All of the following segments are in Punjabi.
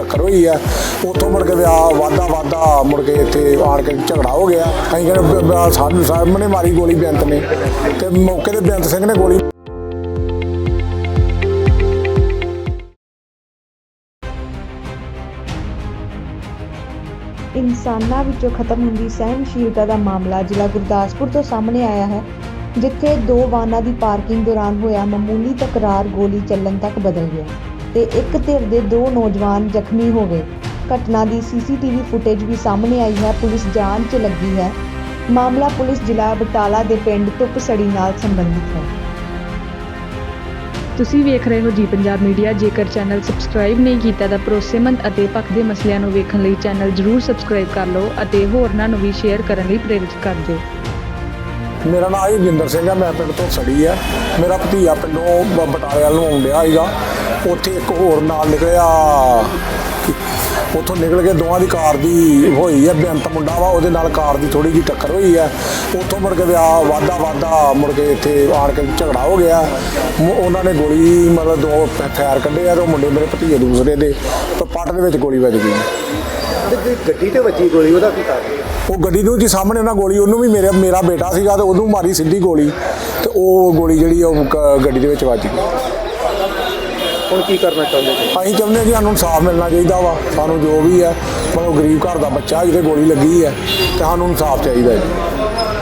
ਟੱਕਰ ਹੋਈ ਹੈ ਉੱਥੋਂ ਮੁੜ ਕੇ ਵਿਆਹ ਵਾਦਾ ਵਾਦਾ ਮੁੜ ਕੇ ਇੱਥੇ ਆਣ ਕੇ ਝਗੜਾ ਹੋ ਗਿਆ। ਅਸੀਂ ਕਹਿੰਦੇ ਸਾਨੂੰ ਸਾਹਮਣੇ ਮਾਰੀ ਗੋਲੀ ਬੇਅੰਤ ਨੇ। ਤੇ ਮੌਕੇ ਤੇ ਬੇਅੰਤ ਸਿੰਘ ਨੇ ਗੋਲੀ ਇਨਸਾਨਾਂ ਵਿੱਚੋਂ ਖਤਮ ਹੁੰਦੀ ਸਹਿਨਸ਼ੀਲਤਾ ਦਾ ਮਾਮਲਾ ਜ਼ਿਲ੍ਹਾ ਗੁਰਦਾਸਪੁਰ ਤੋਂ ਸਾਹਮਣੇ ਆਇਆ ਹੈ, ਜਿੱਥੇ ਦੋ ਵਾਹਨਾਂ ਦੀ ਪਾਰਕਿੰਗ ਦੌਰਾਨ ਹੋਇਆ ਮਾਮੂਲੀ ਤਕਰਾਰ ਗੋਲੀ ਚੱਲਣ ਤੱਕ ਬਦਲ ਗਿਆ। ਤੇ ਇੱਕ ਧਿਰ ਦੇ ਦੋ ਨੌਜਵਾਨ ਜ਼ਖਮੀ ਹੋ ਗਏ। ਘਟਨਾ ਦੀ ਸੀਸੀਟੀਵੀ ਫੁਟੇਜ ਵੀ ਸਾਹਮਣੇ ਆਈ ਹੈ। ਪੁਲਿਸ ਜਾਂਚ 'ਚ ਲੱਗੀ ਹੈ। ਮਾਮਲਾ ਪੁਲਿਸ ਜ਼ਿਲ੍ਹਾ ਬਟਾਲਾ ਦੇ ਪਿੰਡ ਧੁੱਪਸੜੀ ਨਾਲ ਸੰਬੰਧਿਤ ਹੈ। ਤੁਸੀਂ ਵੇਖ ਰਹੇ ਹੋ ਜੀ ਪੰਜਾਬ ਮੀਡੀਆ। ਜੇਕਰ ਚੈਨਲ ਸਬਸਕ੍ਰਾਈਬ ਨਹੀਂ ਕੀਤਾ ਤਾਂ ਭਰੋਸੇਮੰਦ ਅਤੇ ਪੱਖ ਦੇ ਮਸਲਿਆਂ ਨੂੰ ਵੇਖਣ ਲਈ ਚੈਨਲ ਜਰੂਰ ਸਬਸਕ੍ਰਾਈਬ ਕਰ ਲਓ ਅਤੇ ਹੋਰਨਾਂ ਨੂੰ ਵੀ ਸ਼ੇਅਰ ਕਰਨ ਲਈ ਪ੍ਰੇਰਿਤ ਕਰ ਦਿਓ। ਮੇਰਾ ਨਾਮ ਹਰਜਿੰਦਰ ਸਿੰਘ ਹੈ। ਮੈਂ ਪਿੰਡ ਤੋਂ ਸੜੀ ਹੈ। ਮੇਰਾ ਭਤੀਆ ਪਿੰਡੋਂ ਬ- ਬਟਾਲੇ ਵੱਲ ਨੂੰ ਆਉਂਦਿਆ ਸੀਗਾ। ਉੱਥੇ ਇੱਕ ਹੋਰ ਨਾਲ ਨਿਕਲਿਆ। ਉੱਥੋਂ ਨਿਕਲ ਕੇ ਦੋਵਾਂ ਦੀ ਕਾਰ ਦੀ ਹੋਈ ਹੈ ਬੇਅੰਤ ਮੁੰਡਾ ਵਾ ਉਹਦੇ ਨਾਲ ਕਾਰ ਦੀ ਥੋੜੀ ਜਿਹੀ ਟੱਕਰ ਹੋਈ ਹੈ। ਉੱਥੋਂ ਮੁੜ ਕੇ ਵਿਆਹ ਵਾਦਾ ਵਾਦਾ ਮੁੜ ਕੇ ਇੱਥੇ ਆਣ ਕੇ ਝਗੜਾ ਹੋ ਗਿਆ। ਉਹਨਾਂ ਨੇ ਗੋਲੀ ਮਤਲਬ ਦੋ ਫ- ਫੈਰ ਕੱਢੇ ਆ ਤੇ ਉਹ ਮੁੰਡੇ ਮੇਰੇ ਭਤੀਜੇ ਦੂਸਰੇ ਦੇ ਤੇ ਪੱਟ ਦੇ ਵਿੱਚ ਗੋਲੀ ਵੱਜ ਗਈ। ਤੇ ਜਿਹੜੀ ਗੱਡੀ ਤੇ ਵੱਜੀ ਗੋਲੀ ਉਹਦਾ ਕੀ ਕਾਰਨ ਉਹ ਗੱਡੀ ਨੂੰ ਜੀ ਸਾਹਮਣੇ ਉਹਨਾਂ ਗੋਲੀ ਉਹਨੂੰ ਵੀ ਮੇਰੇ ਮੇਰਾ ਬੇਟਾ ਸੀਗਾ ਤੇ ਉਹਨੂੰ ਮਾਰੀ ਸਿੱਧੀ ਗੋਲੀ ਤੇ ਉਹ ਗੋਲੀ ਜਿਹੜੀ ਉਹ ਗੱਡੀ ਦੇ ਵਿੱਚ ਵੱਜ ਗਈ। ਹੁਣ ਕੀ ਕਰਨਾ ਚਾਹੁੰਦੇ ਜੀ ਅਸੀਂ ਚਾਹੁੰਦੇ ਹਾਂ ਕਿ ਸਾਨੂੰ ਇਨਸਾਫ ਮਿਲਣਾ ਚਾਹੀਦਾ ਵਾ। ਸਾਨੂੰ ਜੋ ਵੀ ਹੈ, ਮਤਲਬ ਗਰੀਬ ਘਰ ਦਾ ਬੱਚਾ ਜਿਹਦੇ ਗੋਲੀ ਲੱਗੀ ਹੈ, ਤੇ ਸਾਨੂੰ ਇਨਸਾਫ ਚਾਹੀਦਾ ਜੀ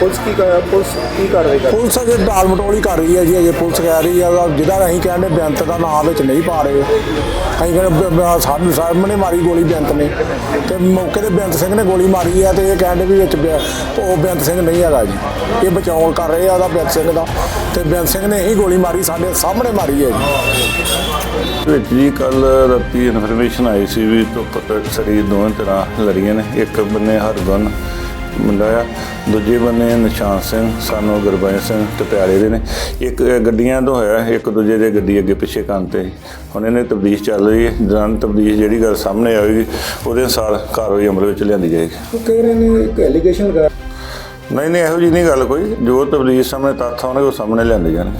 ਪੁਲਿਸ ਕੀ ਕਰ- ਪੁਲਿਸ ਕੀ ਕਾਰਵਾਈ ਕਰ ਪੁਲਿਸ ਅਜੇ ਦਾਲ ਮਟੋਲੀ ਕਰ ਰਹੀ ਹੈ ਜੀ ਅਜੇ ਪੁਲਿਸ ਕਹਿ ਰਹੀ ਹੈ ਉਹਦਾ ਜਿਹਦਾ ਅਸੀਂ ਕਹਿੰਦੇ ਬੇਅੰਤ ਦਾ ਨਾਮ ਵਿੱਚ ਨਹੀਂ ਪਾ ਰਹੇ। ਅਸੀਂ ਕਹਿੰਦੇ ਬ- ਬ- ਸਾਨੂੰ ਸਾਹਮਣੇ ਮਾਰੀ ਗੋਲੀ ਬੇਅੰਤ ਨੇ। ਤੇ ਮੌਕੇ ਤੇ ਬੇਅੰਤ ਸਿੰਘ ਨੇ ਗੋਲੀ ਮਾਰੀ ਹੈ ਤੇ ਇਹ ਕਹਿੰਦੇ ਵੀ ਵਿੱਚ ਬੇ- ਉਹ ਬੇਅੰਤ ਸਿੰਘ ਨਹੀਂ ਹੈਗਾ ਜੀ। ਇਹ ਬਚਾਉ ਕਰ ਰਹੇ ਆ ਉਹਦਾ ਬੇਅੰਤ ਸਿੰਘ ਦਾ। ਤੇ ਬੇਅੰਤ ਸਿੰਘ ਨੇ ਹੀ ਗੋਲੀ ਮਾਰੀ ਸਾਡੇ ਸਾਹਮਣੇ ਮਾਰੀ ਹੈ ਜੀ। ਵਿੱਚ ਜੀ ਕੱਲ ਰਾਤੀ ਇਨਫੋਰਮੇਸ਼ਨ ਆਈ ਸੀ ਵੀ ਧੁੱਪ ਤੇ ਸਰੀ ਦੋਵੇਂ ਤਰ੍ਹਾਂ ਲੜੀਆਂ ਨੇ। ਇੱਕ ਬੰਨੇ ਹਰਗੁਣ ਮੁੰਡਾ ਆ। ਦੂਜੇ ਬੰਨੇ ਨਿਸ਼ਾਨ ਸਿੰਘ ਸਾਨੂੰ ਗੁਰਬਾਜ ਸਿੰਘ ਟਪਿਆਲੇ ਦੇ ਨੇ। ਇੱਕ ਗੱਡੀਆਂ ਤੋਂ ਹੋਇਆ ਇੱਕ ਦੂਜੇ ਦੇ ਗੱਡੀ ਅੱਗੇ ਪਿੱਛੇ ਕੰਨ ਤੇ। ਹੁਣ ਇਹਨੇ ਤਬਦੀਸ਼ ਚੱਲ ਰਹੀ ਹੈ। ਦੌਰਾਨ ਤਬਦੀਸ਼ ਜਿਹੜੀ ਗੱਲ ਸਾਹਮਣੇ ਆਵੇਗੀ ਉਹਦੇ ਅਨੁਸਾਰ ਕਾਰਵਾਈ ਅਮਲ ਵਿੱਚ ਲਿਆਂਦੀ ਜਾਏਗੀ। ਉਹ ਕਹਿ ਰਹੇ ਨੇ ਇੱਕ ਐਲੀਗੇਸ਼ਨ ਲਗਾ ਨਹੀਂ ਨਹੀਂ ਇਹੋ ਜਿਹੀ ਨਹੀਂ ਗੱਲ ਕੋਈ। ਜੋ ਤਬਦੀਸ਼ ਸਾਹਮਣੇ ਤੱਥ ਆਉਣਗੇ ਉਹ ਸਾਹਮਣੇ ਲਿਆਂਦੇ ਜਾਣਗੇ।